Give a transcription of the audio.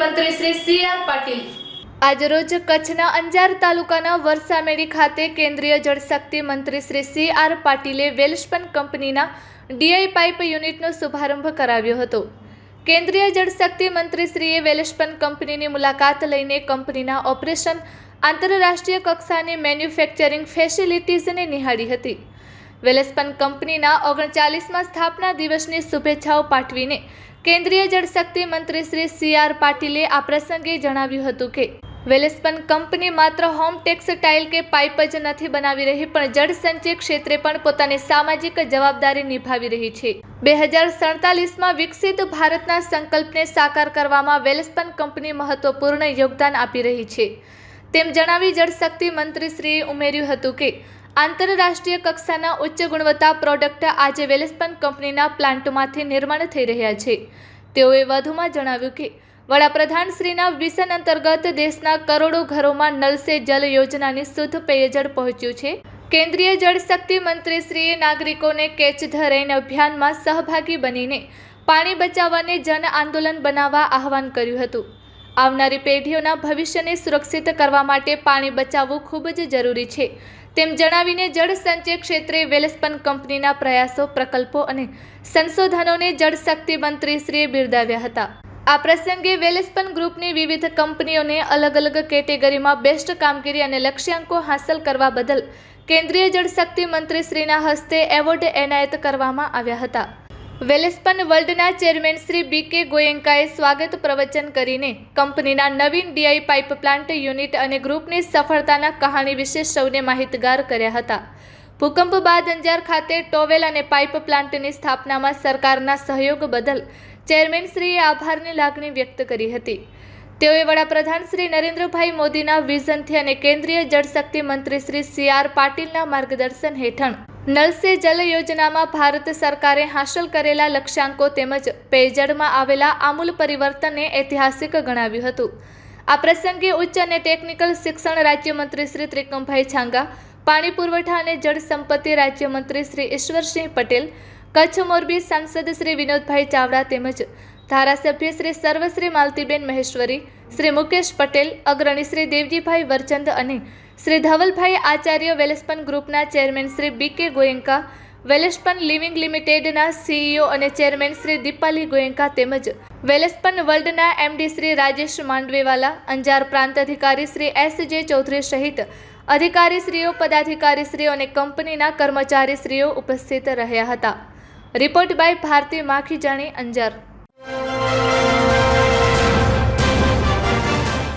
મંત્રી Shri C R Patil. આજરોજ કચ્છના અંજાર તાલુકાના વરસામેડી ખાતે કેન્દ્રીય જળશક્તિ મંત્રી શ્રી સી આર પાટીલે વેલસ્પન કંપનીના ડીઆઈ પાઇપ યુનિટનો શુભારંભ કરાવ્યો હતો. કેન્દ્રીય જળશક્તિ મંત્રીશ્રીએ વેલસ્પન કંપનીની મુલાકાત લઈને કંપનીના ઓપરેશન આંતરરાષ્ટ્રીય કક્ષાની મેન્યુફેક્ચરિંગ ફેસિલિટીઝને નિહાળી હતી. વેલેસ્પન કંપનીના ઓગણચાલીસમાં સ્થાપના દિવસની શુભેચ્છાઓ પાઠવીને કેન્દ્રીય જળશક્તિ મંત્રી શ્રી સી આર પાટીલે આ પ્રસંગે જણાવ્યું હતું કે, વેલેસ્પન કંપની માત્ર હોમ ટેક્સટાઇલ કે પાઇપ જ નથી બનાવી રહી, પણ જળસંચય ક્ષેત્રે પણ પોતાની સામાજિક જવાબદારી નિભાવી રહી છે. બે હજાર સડતાલીસમાં વિકસિત ભારતના સંકલ્પને સાકાર કરવામાં વેલેસ્પન કંપની મહત્વપૂર્ણ યોગદાન આપી રહી છે. તેમ જણાવી જળશક્તિ મંત્રીશ્રીએ ઉમેર્યું હતું કે, આંતરરાષ્ટ્રીય કક્ષાના ઉચ્ચ ગુણવત્તા પ્રોડક્ટ આજે વેલેસ્પન કંપનીના પ્લાન્ટમાંથી નિર્માણ થઈ રહ્યા છે. તેઓએ વધુમાં જણાવ્યું કે વડાપ્રધાન શ્રીના વિઝન અંતર્ગત દેશના કરોડો ઘરોમાં નલ સે જલ યોજનાની શુદ્ધ પેયજળ પહોંચ્યું છે. કેન્દ્રીય જળશક્તિ મંત્રીશ્રીએ નાગરિકોને કેચ ધ રેન અભિયાનમાં સહભાગી બનીને પાણી બચાવવાને જન આંદોલન બનાવવા આહવાન કર્યું હતું. આવનારી પેઢીઓના ભવિષ્યને સુરક્ષિત કરવા માટે પાણી બચાવવું ખૂબ જ જરૂરી છે. તેમ જણાવીને જળ સંચય ક્ષેત્રે વેલસ્પન કંપનીના પ્રયાસો, પ્રકલ્પો અને સંશોધનોને જળશક્તિ મંત્રીશ્રીએ બિરદાવ્યા હતા. આ પ્રસંગે વેલેસ્પન ગ્રુપની વિવિધ કંપનીઓને અલગ અલગ કેટેગરીમાં બેસ્ટ કામગીરી અને લક્ષ્યાંકો હાંસલ કરવા બદલ કેન્દ્રીય જળશક્તિ મંત્રીશ્રીના હસ્તે એવોર્ડ એનાયત કરવામાં આવ્યા હતા. વેલેસ્પન વર્લ્ડના ચેરમેન શ્રી બી કે ગોયંકાએ સ્વાગત પ્રવચન કરીને કંપનીના નવીન ડીઆઈ પાઇપ પ્લાન્ટ યુનિટ અને ગ્રુપની સફળતાના કહાણી વિશે સૌને માહિતગાર કર્યા હતા. ભૂકંપ બાદ અંજાર ખાતે ટોવેલ અને પાઇપ પ્લાન્ટની સ્થાપનામાં સરકારના સહયોગ બદલ ચેરમેન શ્રીએ આભારની લાગણી વ્યક્ત કરી હતી. તેઓએ વડાપ્રધાન શ્રી નરેન્દ્રભાઈ મોદીના વિઝનથી અને કેન્દ્રીય જળશક્તિ મંત્રી શ્રી સી આર પાટીલના માર્ગદર્શન હેઠળ નલ સે જલ યોજનામાં ભારત સરકારે હાંસલ કરેલા લક્ષ્યાંકો તેમજ પેયજળમાં આવેલા આમૂલ પરિવર્તનને ઐતિહાસિક ગણાવ્યું હતું. આ પ્રસંગે ઉચ્ચ અને ટેકનિકલ શિક્ષણ રાજ્યમંત્રી શ્રી ત્રિકમભાઈ છાંગા, પાણી પુરવઠા અને જળ સંપત્તિ રાજ્યમંત્રી શ્રી ઈશ્વરસિંહ પટેલ, કચ્છ મોરબી સાંસદ શ્રી વિનોદભાઈ ચાવડા તેમજ ધારાસભ્ય શ્રી સર્વશ્રી માલતીબેન મહેશ્વરી, શ્રી મુકેશ પટેલ, અગ્રણી શ્રી દેવજીભાઈ વરચંદ અને શ્રી ધવલભાઈ આચાર્ય વેલેસ્પન ગ્રુપના chairman Shri B K Goenka, Welspun living લિમિટેડના સીઈઓ અને ચેરમેન શ્રી દીપાલી ગોયંકા તેમજ વેલેસ્પન વર્લ્ડના એમડી શ્રી રાજેશ માંડવેવાલા, અંજાર પ્રાંત અધિકારી શ્રી એસ જે ચૌધરી સહિત અધિકારીશ્રીઓ, પદાધિકારીશ્રીઓ અને કંપનીના કર્મચારીશ્રીઓ ઉપસ્થિત રહ્યા હતા. Report by Bharati Makhijani Anjar.